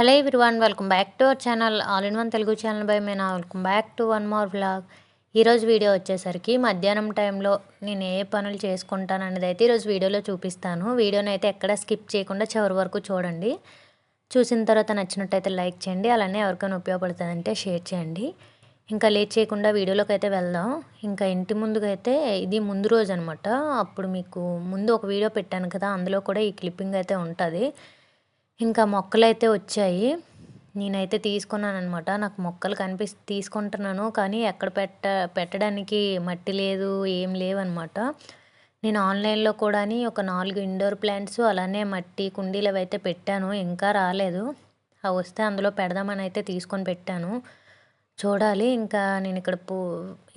Hello everyone welcome back to our channel all in one Telugu channel by Meena. Welcome back to one more blog ఈరోజు video వచ్చేసరికి మధ్యాహ్నం టైంలో నేను ఏ పనులు చేసుకుంటాను అనేది అయితే ఈరోజు వీడియోలో చూపిస్తాను. వీడియోని అయితే ఎక్కడ స్కిప్ చేయకుండా చివరి వరకు చూడండి. చూసిన తర్వాత నచ్చినట్టయితే లైక్ చేయండి అలానే ఎవరికైనా ఉపయోగపడుతుందంటే షేర్ చేయండి. ఇంకా లేట్ చేయకుండా వీడియోలోకి అయితే వెళ్దాం. ఇంకా ఇంటి ముందుగా అయితే ఇది ముందు రోజు అనమాట అప్పుడు మీకు ముందు ఒక వీడియో పెట్టాను కదా అందులో కూడా ఈ క్లిప్పింగ్ అయితే ఉంటుంది. ఇంకా మొక్కలు అయితే వచ్చాయి. నేనైతే తీసుకున్నాను అనమాట నాకు మొక్కలు కనిపిస్ తీసుకుంటున్నాను. కానీ ఎక్కడ పెట్ట పెట్టడానికి మట్టి లేదు ఏం లేవన్నమాట. నేను ఆన్లైన్లో కూడా ఒక నాలుగు ఇండోర్ ప్లాంట్స్ అలానే మట్టి కుండీలు అయితే పెట్టాను. ఇంకా రాలేదు. అవి వస్తే అందులో పెడదామని అయితే తీసుకొని పెట్టాను. చూడాలి. ఇంకా నేను ఇక్కడ పూ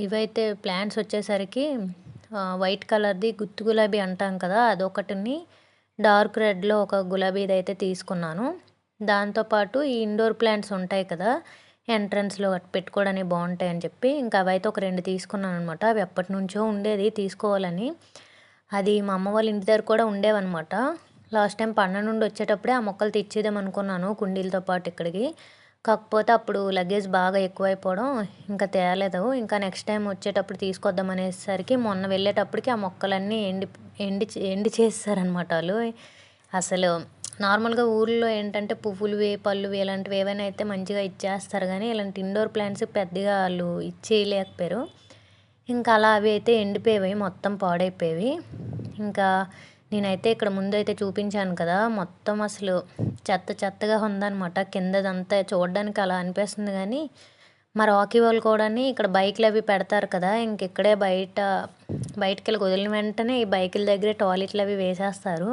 ఇవైతే ప్లాంట్స్ వచ్చేసరికి వైట్ కలర్ది గుత్తు గులాబీ అంటాం కదా అదొకటిని డార్క్ రెడ్లో ఒక గులాబీది అయితే తీసుకున్నాను. దాంతోపాటు ఈ ఇండోర్ ప్లాంట్స్ ఉంటాయి కదా ఎంట్రన్స్లో పెట్టుకోవడానికి బాగుంటాయి అని చెప్పి ఇంకా అవైతే ఒక రెండు తీసుకున్నాను అనమాట అవి ఎప్పటి నుంచో ఉండేది తీసుకోవాలని. అది మా అమ్మ వాళ్ళ ఇంటి దగ్గర కూడా ఉండేవన్నమాట. లాస్ట్ టైం పండ నుండి వచ్చేటప్పుడే ఆ మొక్కలు తెచ్చేద్దాం అనుకున్నాను కుండీలతో పాటు ఇక్కడికి. కాకపోతే అప్పుడు లగేజ్ బాగా ఎక్కువైపోవడం ఇంకా తేలేదు. ఇంకా నెక్స్ట్ టైం వచ్చేటప్పుడు తీసుకొద్దాం అనేసరికి మొన్న వెళ్ళేటప్పటికి ఆ మొక్కలన్నీ ఎండి ఎండి ఎండి చేస్తారనమాట వాళ్ళు. అసలు నార్మల్గా ఊర్లో ఏంటంటే పువ్వులువి పళ్ళువి ఇలాంటివి ఏవైనా అయితే మంచిగా ఇచ్చేస్తారు కానీ ఇలాంటి ఇండోర్ ప్లాంట్స్ పెద్దగా వాళ్ళు ఇచ్చేయలేకపోయారు. ఇంకా అలా అవి అయితే ఎండిపోయేవి మొత్తం పాడైపోయేవి ఇంకా నేనైతే ఇక్కడ ముందు అయితే చూపించాను కదా మొత్తం అసలు చెత్త చెత్తగా ఉందనమాట కిందదంతా చూడడానికి అలా అనిపిస్తుంది కానీ మా రాకీ వాళ్ళు కూడా ఇక్కడ బైక్లు అవి పెడతారు కదా ఇంక ఇక్కడే బయట బయటకు వెళ్ళి వదిలిన వెంటనే ఈ బైకుల దగ్గరే టాయిలెట్లు అవి వేసేస్తారు.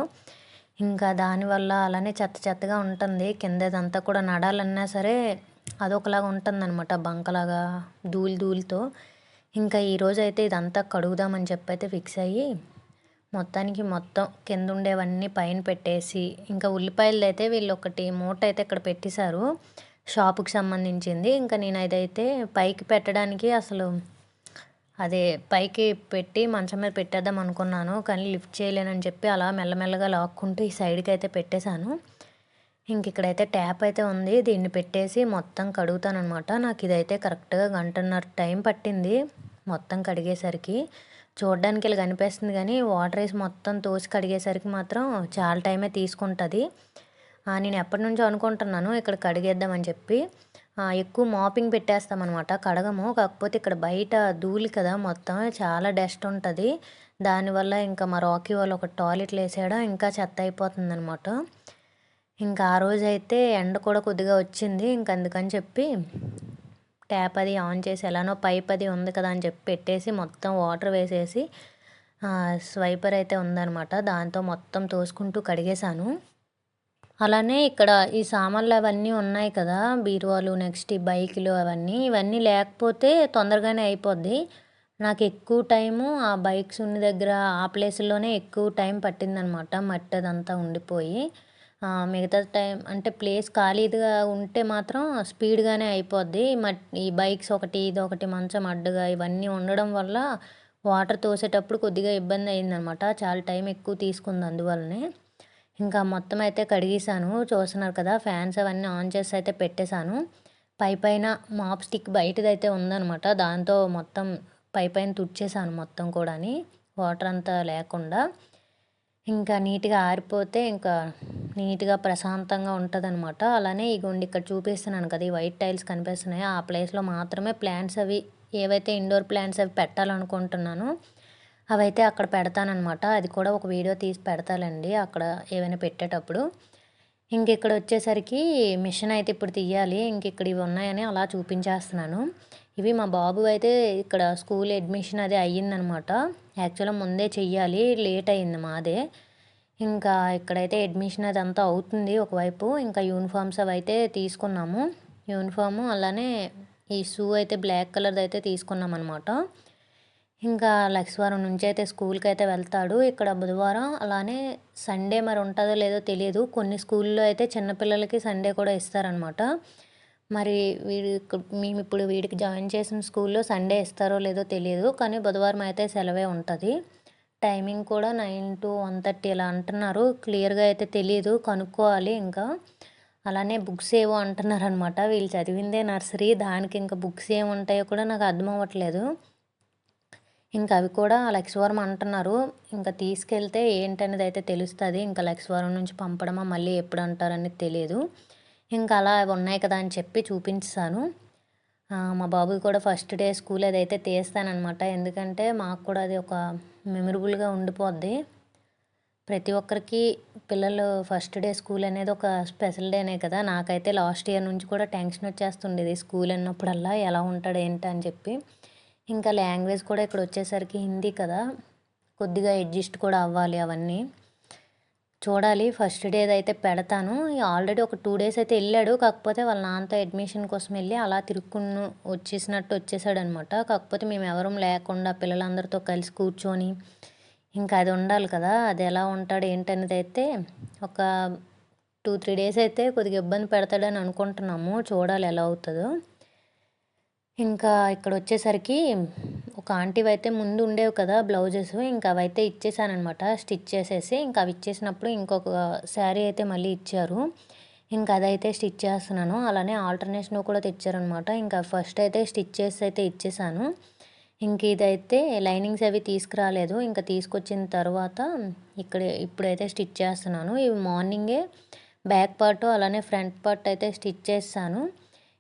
ఇంకా దానివల్ల అలానే చెత్త చెత్తగా ఉంటుంది. కిందదంతా కూడా నడాలన్నా సరే అదొకలాగా ఉంటుంది అనమాట బంకలాగా ధూళి ధూళితో. ఇంకా ఈరోజు అయితే ఇదంతా కడుగుదామని చెప్పి అయితే ఫిక్స్ అయ్యి మొత్తానికి మొత్తం కింద ఉండేవన్నీ పైన పెట్టేసి ఇంకా ఉల్లిపాయలు అయితే వీళ్ళు ఒకటి మూట అయితే ఇక్కడ పెట్టేశారు షాపుకి సంబంధించింది. ఇంకా నేను అదైతే పైకి పెట్టడానికి అసలు అదే పైకి పెట్టి మంచం మీద పెట్టేద్దాం అనుకున్నాను కానీ లిఫ్ట్ చేయలేనని చెప్పి అలా మెల్లమెల్లగా లాక్కుంటూ ఈ సైడ్కి అయితే పెట్టేశాను. ఇంక ఇక్కడైతే ట్యాప్ అయితే ఉంది దీన్ని పెట్టేసి మొత్తం కడుగుతాను అనమాట నాకు ఇదైతే కరెక్ట్గా గంటన్నర టైం పట్టింది మొత్తం కడిగేసరికి. చూడడానికి ఇలా కనిపిస్తుంది కానీ వాటర్ వేసి మొత్తం తోసి కడిగేసరికి మాత్రం చాలా టైమే తీసుకుంటుంది. నేను ఎప్పటి నుంచో అనుకుంటున్నాను ఇక్కడ కడిగేద్దామని చెప్పి. ఎక్కువ మాపింగ్ పెట్టేస్తామన్నమాట కడగము. కాకపోతే ఇక్కడ బయట ధూళి కదా మొత్తం చాలా డస్ట్ ఉంటుంది. దానివల్ల ఇంకా మా రాకీ వాళ్ళు ఒక టాయిలెట్లు వేసేయడం ఇంకా చెత్త అయిపోతుంది అనమాట ఇంకా ఆ రోజైతే ఎండ కూడా కొద్దిగా వచ్చింది ఇంక అందుకని చెప్పి ట్యాప్ అది ఆన్ చేసి ఎలానో పైప్ అది ఉంది కదా అని చెప్పి పెట్టేసి మొత్తం వాటర్ వేసేసి స్వైపర్ అయితే ఉందనమాట దాంతో మొత్తం తోసుకుంటూ కడిగేశాను. అలానే ఇక్కడ ఈ సామాన్లు అవన్నీ ఉన్నాయి కదా బీరువాలు నెక్స్ట్ ఈ బైకులు అవన్నీ. ఇవన్నీ లేకపోతే తొందరగానే అయిపోద్ది. నాకు ఎక్కువ టైము ఆ బైక్స్ ఉన్న దగ్గర ఆ ప్లేస్లోనే ఎక్కువ టైం పట్టిందనమాట మట్టి అదంతా ఉండిపోయి. మిగతా టైం అంటే ప్లేస్ ఖాళీగా ఉంటే మాత్రం స్పీడ్గానే అయిపోద్ది. మట్ ఈ బైక్స్ ఒకటి ఇది ఒకటి మంచం అడ్డుగా ఇవన్నీ ఉండడం వల్ల వాటర్ తోసేటప్పుడు కొద్దిగా ఇబ్బంది అయిందనమాట. చాలా టైం ఎక్కువ తీసుకుంది అందువల్లనే. ఇంకా మొత్తం అయితే కడిగేసాను చూస్తున్నారు కదా ఫ్యాన్స్ అవన్నీ ఆన్ చేసి అయితే పెట్టేశాను. పై పైన మాప్ స్టిక్ బయటదైతే ఉందనమాట. దాంతో మొత్తం పై పైన తుడిచేసాను మొత్తం కూడాని. వాటర్ అంతా లేకుండా. ఇంకా నీట్గా ఆరిపోతే ఇంకా నీట్గా ప్రశాంతంగా ఉంటుంది అనమాట అలానే ఇగోండి ఇక్కడ చూపిస్తున్నాను కదా ఈ వైట్ టైల్స్ కనిపిస్తున్నాయి. ఆ ప్లేస్లో మాత్రమే ప్లాంట్స్ అవి ఏవైతే ఇండోర్ ప్లాంట్స్ అవి పెట్టాలనుకుంటున్నాను అవైతే అక్కడ పెడతానమాట అది కూడా ఒక వీడియో తీసి పెడతానండి అక్కడ ఏవైనా పెట్టేటప్పుడు. ఇంక ఇక్కడ వచ్చేసరికి మిషన్ అయితే ఇప్పుడు తీయాలి. ఇంక ఇక్కడ ఇవి ఉన్నాయని అలా చూపించేస్తున్నాను. ఇవి మా బాబు అయితే ఇక్కడ స్కూల్ అడ్మిషన్ అది అయ్యిందనమాట. యాక్చువల్గా ముందే చెయ్యాలి లేట్ అయింది మాదే. ఇంకా ఇక్కడైతే అడ్మిషన్ అది అంతా అవుతుంది ఒకవైపు ఇంకా యూనిఫామ్స్ అవి అయితే తీసుకున్నాము. యూనిఫాము అలానే ఈ షూ అయితే బ్లాక్ కలర్ది అయితే తీసుకున్నాం అనమాట ఇంకా లక్ష్వారం నుంచి అయితే స్కూల్కి అయితే వెళ్తాడు. ఇక్కడ బుధవారం అలానే సండే మరి ఉంటుందో లేదో తెలియదు. కొన్ని స్కూల్లో అయితే చిన్నపిల్లలకి సండే కూడా ఇస్తారనమాట. మరి వీడి మేము ఇప్పుడు వీడికి జాయిన్ చేసిన స్కూల్లో సండే ఇస్తారో లేదో తెలియదు కానీ బుధవారం అయితే సెలవే ఉంటుంది. టైమింగ్ కూడా నైన్ టు వన్ థర్టీ ఇలా అంటున్నారు. క్లియర్గా అయితే తెలియదు కనుక్కోవాలి ఇంకా. అలానే బుక్స్ ఏవో అంటున్నారు అనమాట వీళ్ళు చదివిందే నర్సరీ దానికి ఇంకా బుక్స్ ఏముంటాయో కూడా నాకు అర్థం అవ్వట్లేదు. ఇంకా అవి కూడా లక్ష్వరం అంటున్నారు. ఇంకా తీసుకెళ్తే ఏంటనేది అయితే తెలుస్తుంది. ఇంకా లక్ష్వరం నుంచి పంపడమా మళ్ళీ ఎప్పుడు అంటారనేది తెలియదు ఇంకా అలా ఉన్నాయి కదా అని చెప్పి చూపించాను. మా బాబుకి కూడా ఫస్ట్ డే స్కూల్ అదైతే తీస్తానమాట ఎందుకంటే మాకు కూడా అది ఒక మెమరబుల్గా ఉండిపోద్ది. ప్రతి ఒక్కరికి పిల్లలు ఫస్ట్ డే స్కూల్ అనేది ఒక స్పెషల్ డేనే కదా. నాకైతే లాస్ట్ ఇయర్ నుంచి కూడా టెన్షన్ వచ్చేస్తుండేది. స్కూల్ అన్నప్పుడల్లా ఎలా ఉంటాడు ఏంటి అని చెప్పి. ఇంకా లాంగ్వేజ్ కూడా ఇక్కడ వచ్చేసరికి హిందీ కదా. కొద్దిగా అడ్జస్ట్ కూడా అవ్వాలి అవన్నీ. చూడాలి. ఫస్ట్ డే అయితే పెడతాను. ఆల్రెడీ ఒక టూ డేస్ అయితే వెళ్ళాడు. కాకపోతే వాళ్ళ నాన్నతో అడ్మిషన్ కోసం వెళ్ళి అలా తిరుక్కుని వచ్చేసినట్టు వచ్చేసాడు అనమాట కాకపోతే మేము ఎవరూ లేకుండా పిల్లలందరితో కలిసి కూర్చొని ఇంకా అది ఉండాలి కదా. అది ఎలా ఉంటాడు ఏంటనేది అయితే ఒక టూ త్రీ డేస్ అయితే కొద్దిగా ఇబ్బంది పెడతాడని అనుకుంటున్నాము. చూడాలి ఎలా అవుతుందో. ఇంకా ఇక్కడ వచ్చేసరికి ఒక ఆంటీవి అయితే ముందు ఉండేవి కదా బ్లౌజెస్ ఇంకా అవైతే ఇచ్చేసానమాట స్టిచ్ చేసేసి ఇంకా అవి ఇచ్చేసినప్పుడు ఇంకొక శారీ అయితే మళ్ళీ ఇచ్చారు. ఇంకా అదైతే స్టిచ్ చేస్తున్నాను. అలానే ఆల్టర్నేషన్ కూడా తెచ్చారనమాట ఇంకా ఫస్ట్ అయితే స్టిచ్ చేసి అయితే ఇచ్చేసాను. ఇంక ఇదైతే లైనింగ్స్ అవి తీసుకురాలేదు. ఇంకా తీసుకొచ్చిన తర్వాత ఇక్కడ ఇప్పుడైతే స్టిచ్ చేస్తున్నాను. ఇవి మార్నింగే బ్యాక్ పార్ట్ అలానే ఫ్రంట్ పార్ట్ అయితే స్టిచ్ చేస్తాను.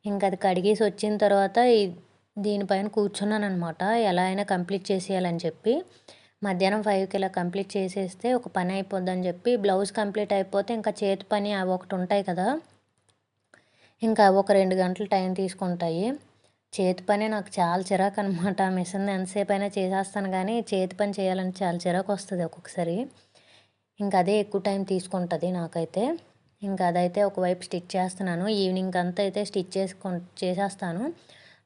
ఇంకా అది కడిగేసి వచ్చిన తర్వాత దీనిపైన కూర్చున్నాను అనమాట ఎలా అయినా కంప్లీట్ చేసేయాలని చెప్పి. మధ్యాహ్నం ఫైవ్కి ఇలా కంప్లీట్ చేసేస్తే ఒక పని అయిపోద్దని చెప్పి. బ్లౌజ్ కంప్లీట్ అయిపోతే ఇంకా చేతి పని అవి ఒకటి ఉంటాయి కదా. ఇంకా ఒక రెండు గంటలు టైం తీసుకుంటాయి. చేతి పని నాకు చాలా చిరాకు అనమాట మిషన్ ఎంతసేపు అయినా చేసేస్తాను కానీ చేతి పని చేయాలని చాలా చిరాకు వస్తుంది ఒక్కొక్కసారి. ఇంకా అదే ఎక్కువ టైం తీసుకుంటుంది నాకైతే. ఇంకా అదైతే ఒకవైపు స్టిచ్ చేస్తున్నాను. ఈవినింగ్ అంతా అయితే స్టిచ్ చేసుకొని చేసేస్తాను.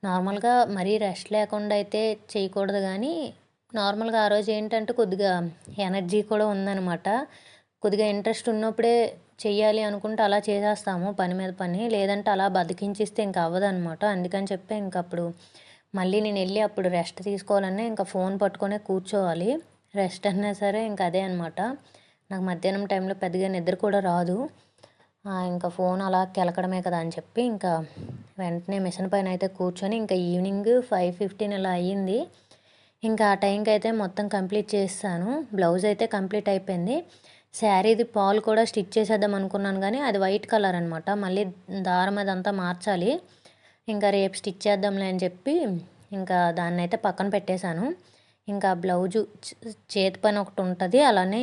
నార్మల్గా మరీ రెస్ట్ లేకుండా అయితే చేయకూడదు కానీ నార్మల్గా ఆ రోజు ఏంటంటే కొద్దిగా ఎనర్జీ కూడా ఉందన్నమాట. కొద్దిగా ఇంట్రెస్ట్ ఉన్నప్పుడే చెయ్యాలి అనుకుంటే అలా చేసేస్తాము పని మీద పని. లేదంటే అలా బతికించిస్తే ఇంకా అవ్వదనమాట అందుకని చెప్పి ఇంక అప్పుడు మళ్ళీ నేను వెళ్ళి అప్పుడు రెస్ట్ తీసుకోవాలన్నా ఇంకా ఫోన్ పట్టుకొనే కూర్చోవాలి. రెస్ట్ అన్నా సరే ఇంకా అదే అనమాట నాకు మధ్యాహ్నం టైంలో పెద్దగా నిద్ర కూడా రాదు. ఇంకా ఫోన్ అలా కెలకడమే కదా అని చెప్పి ఇంకా వెంటనే మిషన్ పైన అయితే కూర్చొని ఇంకా ఈవినింగ్ ఫైవ్ ఫిఫ్టీన్ ఇలా అయ్యింది. ఇంకా ఆ టైంకి అయితే మొత్తం కంప్లీట్ చేస్తాను. బ్లౌజ్ అయితే కంప్లీట్ అయిపోయింది. శారీది పాలు కూడా స్టిచ్ చేసేద్దాం అనుకున్నాను కానీ అది వైట్ కలర్ అనమాట మళ్ళీ దారం అదంతా మార్చాలి. ఇంకా రేపు స్టిచ్ చేద్దాంలే అని చెప్పి ఇంకా దాన్ని అయితే పక్కన పెట్టేశాను. ఇంకా బ్లౌజు చేతి పని ఒకటి ఉంటుంది. అలానే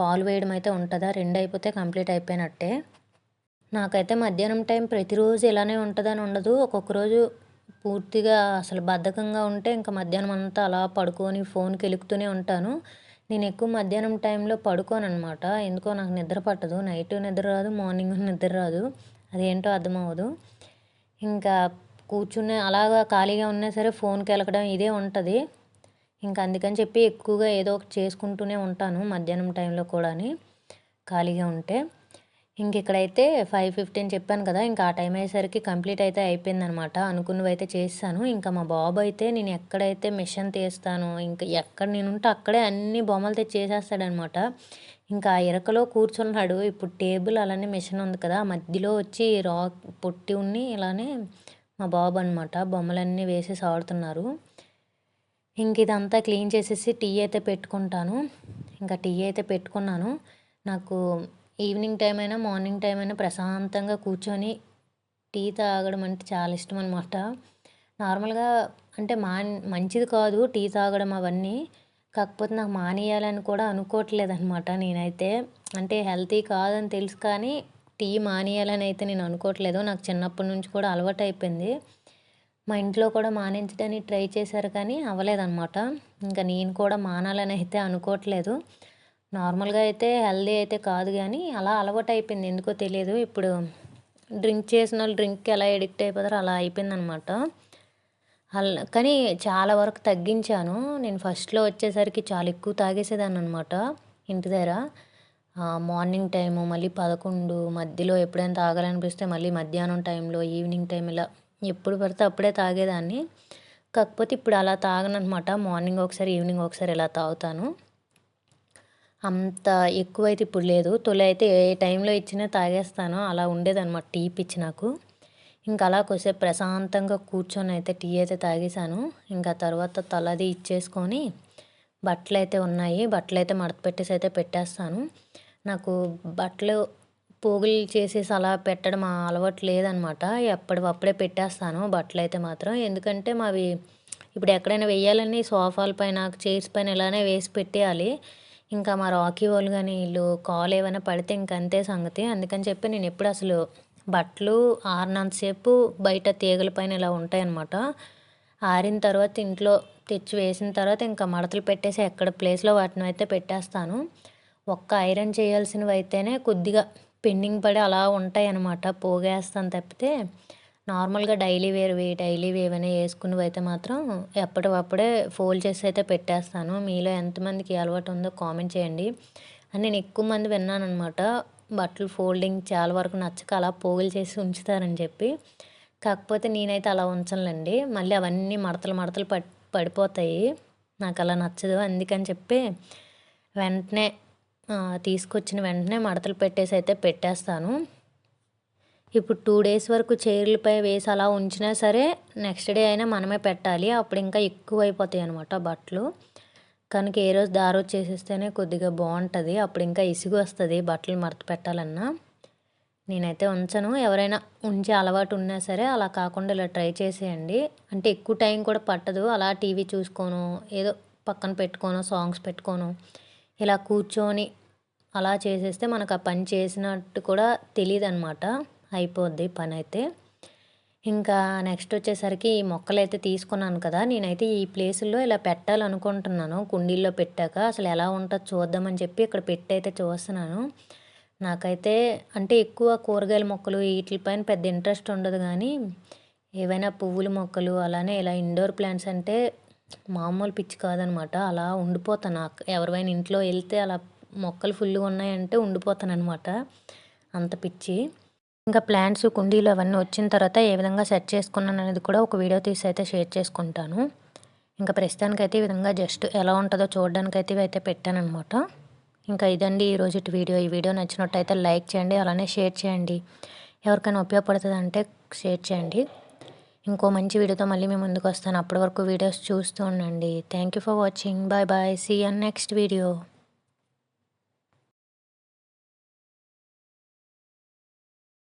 పాలు వేయడం అయితే ఉంటుందా? రెండు అయిపోతే కంప్లీట్ అయిపోయినట్టే. నాకైతే మధ్యాహ్నం టైం ప్రతిరోజు ఇలానే ఉంటుందని ఉండదు. ఒక్కొక్క రోజు పూర్తిగా అసలు బద్ధకంగా ఉంటే ఇంకా మధ్యాహ్నం అంతా అలా పడుకొని ఫోన్కి వెలుగుతూనే ఉంటాను. నేను ఎక్కువ మధ్యాహ్నం టైంలో పడుకోను అనమాట ఎందుకో నాకు నిద్ర పట్టదు. నైట్ నిద్ర రాదు మార్నింగ్ నిద్ర రాదు. అదేంటో అర్థం అవ్వదు ఇంకా కూర్చునే అలాగా ఖాళీగా ఉన్నా సరే ఫోన్కి వెళ్ళకడం ఇదే ఉంటుంది. ఇంకా అందుకని చెప్పి ఎక్కువగా ఏదో ఒకటి చేసుకుంటూనే ఉంటాను మధ్యాహ్నం టైంలో కూడా ఖాళీగా ఉంటే. ఇంక ఇక్కడైతే ఫైవ్ ఫిఫ్టీన్ చెప్పాను కదా ఇంకా ఆ టైం అయ్యేసరికి కంప్లీట్ అయితే అయిపోయిందనమాట. అనుకున్నవి అయితే చేస్తాను. ఇంకా మా బాబు అయితే నేను ఎక్కడైతే మిషన్ తీస్తాను ఇంకా ఎక్కడ నేను ఉంటే అక్కడే అన్ని బొమ్మలు తెచ్చి చేసేస్తాడనమాట. ఇంకా ఇరకలో కూర్చున్నాడు. ఇప్పుడు టేబుల్ అలానే మిషన్ ఉంది కదా మధ్యలో వచ్చి రా పొట్టి ఉన్ని ఇలానే మా బాబు అనమాట బొమ్మలన్నీ వేసేసి ఆడుతున్నారు. ఇంక ఇదంతా క్లీన్ చేసేసి టీ అయితే పెట్టుకుంటాను. ఇంకా టీ అయితే పెట్టుకున్నాను. నాకు ఈవినింగ్ టైం అయినా మార్నింగ్ టైం అయినా ప్రశాంతంగా కూర్చొని టీ తాగడం అంటే చాలా ఇష్టం అనమాట నార్మల్గా అంటే మా మంచిది కాదు టీ తాగడం అవన్నీ. కాకపోతే నాకు మానేయాలని కూడా అనుకోవట్లేదు అనమాట నేనైతే. అంటే హెల్తీ కాదని తెలుసు కానీ టీ మానేయాలని అయితే నేను అనుకోవట్లేదు. నాకు చిన్నప్పటి నుంచి కూడా అలవాటు అయిపోయింది మా ఇంట్లో కూడా మానేంచడానికి ట్రై చేశారు కానీ అవ్వలేదన్నమాట ఇంకా నేను కూడా మానాలని అయితే అనుకోవట్లేదు. నార్మల్గా అయితే హెల్దీ అయితే కాదు కానీ అలా అలవాటు అయిపోయింది ఎందుకో తెలియదు ఇప్పుడు డ్రింక్ చేసిన వాళ్ళు డ్రింక్కి ఎలా ఎడిక్ట్ అయిపోతారో అలా అయిపోయిందనమాట. అలా కానీ చాలా వరకు తగ్గించాను. నేను ఫస్ట్లో వచ్చేసరికి చాలా ఎక్కువ తాగేసేదాన్ని అనమాట ఇంటి దగ్గర. మార్నింగ్ టైము మళ్ళీ పదకొండు మధ్యలో ఎప్పుడైనా తాగాలనిపిస్తే మళ్ళీ మధ్యాహ్నం టైంలో ఈవినింగ్ టైం ఇలా ఎప్పుడు పడితే అప్పుడే తాగేదాన్ని. కాకపోతే ఇప్పుడు అలా తాగనమాట మార్నింగ్ ఒకసారి ఈవినింగ్ ఒకసారి ఇలా తాగుతాను. అంత ఎక్కువైతే ఇప్పుడు లేదు. తొలి అయితే ఏ టైంలో ఇచ్చినా తాగేస్తాను. అలా ఉండేదన్నమాట టీ పిచ్చి నాకు. ఇంకా అలా కొద్దిసేపు ప్రశాంతంగా కూర్చొని అయితే టీ అయితే తాగేశాను. ఇంకా తర్వాత తలది ఇచ్చేసుకొని బట్టలు అయితే ఉన్నాయి. బట్టలు అయితే మడత పెట్టేసి అయితే పెట్టేస్తాను. నాకు బట్టలు పోగులు చేసేసి అలా పెట్టడం అలవాటు లేదనమాట ఎప్పటివప్పుడే పెట్టేస్తాను బట్టలు అయితే మాత్రం. ఎందుకంటే మావి ఇప్పుడు ఎక్కడైనా వేయాలని సోఫాల పైన చైర్స్ పైన ఇలానే వేసి పెట్టేయాలి. ఇంకా మా రాకీ వాళ్ళు కానీ వీళ్ళు కాల్ ఏమైనా పడితే ఇంకంతే సంగతి. అందుకని చెప్పి నేను ఎప్పుడు అసలు బట్టలు ఆరినంతసేపు బయట తీగల పైన ఇలా ఉంటాయన్నమాట. ఆరిన తర్వాత ఇంట్లో తెచ్చి వేసిన తర్వాత ఇంకా మడతలు పెట్టేసి ఎక్కడ ప్లేస్లో వాటిని అయితే పెట్టేస్తాను. ఒక్క ఐరన్ చేయాల్సినవి అయితేనే కొద్దిగా పెండింగ్ పడి అలా ఉంటాయి అన్నమాట పోగేస్తాను తప్పితే నార్మల్గా డైలీ వేర్వి డైలీ ఏవైనా వేసుకున్నవి అయితే మాత్రం ఎప్పటికప్పుడే ఫోల్డ్ చేసి అయితే పెట్టేస్తాను. మీలో ఎంతమందికి అలవాటు ఉందో కామెంట్ చేయండి. అని నేను ఎక్కువ మంది విన్నాను అనమాట బట్టలు ఫోల్డింగ్ చాలా వరకు నచ్చక అలా పోగులు చేసి ఉంచుతారని చెప్పి. కాకపోతే నేనైతే అలా ఉంచనులేండి. మళ్ళీ అవన్నీ మడతలు మడతలు పడి పడిపోతాయి. నాకు అలా నచ్చదు. అందుకని చెప్పి వెంటనే తీసుకొచ్చిన వెంటనే మడతలు పెట్టేసి అయితే పెట్టేస్తాను. ఇప్పుడు టూ డేస్ వరకు చైర్లపై వేసి అలా ఉంచినా సరే నెక్స్ట్ డే అయినా మనమే పెట్టాలి. అప్పుడు ఇంకా ఎక్కువ అయిపోతాయి అనమాట బట్టలు. కనుక ఏ రోజు దారి వచ్చేసేస్తేనే కొద్దిగా బాగుంటుంది. అప్పుడు ఇంకా ఇసుగు వస్తుంది బట్టలు మడత పెట్టాలన్నా. నేనైతే ఉంచను. ఎవరైనా ఉంచే అలవాటు ఉన్నా సరే అలా కాకుండా ఇలా ట్రై చేసేయండి. అంటే ఎక్కువ టైం కూడా పట్టదు. అలా టీవీ చూసుకోను ఏదో పక్కన పెట్టుకోను సాంగ్స్ పెట్టుకోను. ఇలా కూర్చొని అలా చేసేస్తే మనకు ఆ పని చేసినట్టు కూడా తెలియదు అనమాట అయిపోద్ది పని అయితే ఇంకా నెక్స్ట్ వచ్చేసరికి ఈ మొక్కలు అయితే తీసుకున్నాను కదా నేనైతే ఈ ప్లేసుల్లో ఇలా పెట్టాలనుకుంటున్నాను. కుండీల్లో పెట్టాక అసలు ఎలా ఉంటుందో చూద్దామని చెప్పి ఇక్కడ పెట్టి అయితే చూస్తున్నాను. నాకైతే అంటే ఎక్కువ కూరగాయల మొక్కలు వీటిపైన పెద్ద ఇంట్రెస్ట్ ఉండదు కానీ ఏవైనా పువ్వుల మొక్కలు అలానే ఇలా ఇండోర్ ప్లాంట్స్ అంటే మామూలు పిచ్చి కాదనమాట. అలా ఉండిపోతాను. ఎవరివైనా ఇంట్లో వెళ్తే అలా మొక్కలు ఫుల్గా ఉన్నాయంటే ఉండిపోతాను అనమాట అంత పిచ్చి. ఇంకా ప్లాంట్స్ కుండీలు అవన్నీ వచ్చిన తర్వాత ఏ విధంగా సెట్ చేసుకున్నాను అనేది కూడా ఒక వీడియో తీసి అయితే షేర్ చేసుకుంటాను. ఇంకా ప్రస్తుతానికైతే ఈ విధంగా జస్ట్ ఎలా ఉంటుందో చూడడానికైతే అయితే అయితే ఇంకా ఇదండి ఈరోజు వీడియో. ఈ వీడియో నచ్చినట్టయితే లైక్ చేయండి అలానే షేర్ చేయండి. ఎవరికైనా ఉపయోగపడుతుంది అంటే షేర్ చేయండి. ఇంకో మంచి వీడియోతో మళ్ళీ మేము ముందుకు వస్తాను. అప్పటి వరకు వీడియోస్ చూస్తూ ఉండండి. Thank you for watching bye bye see on next video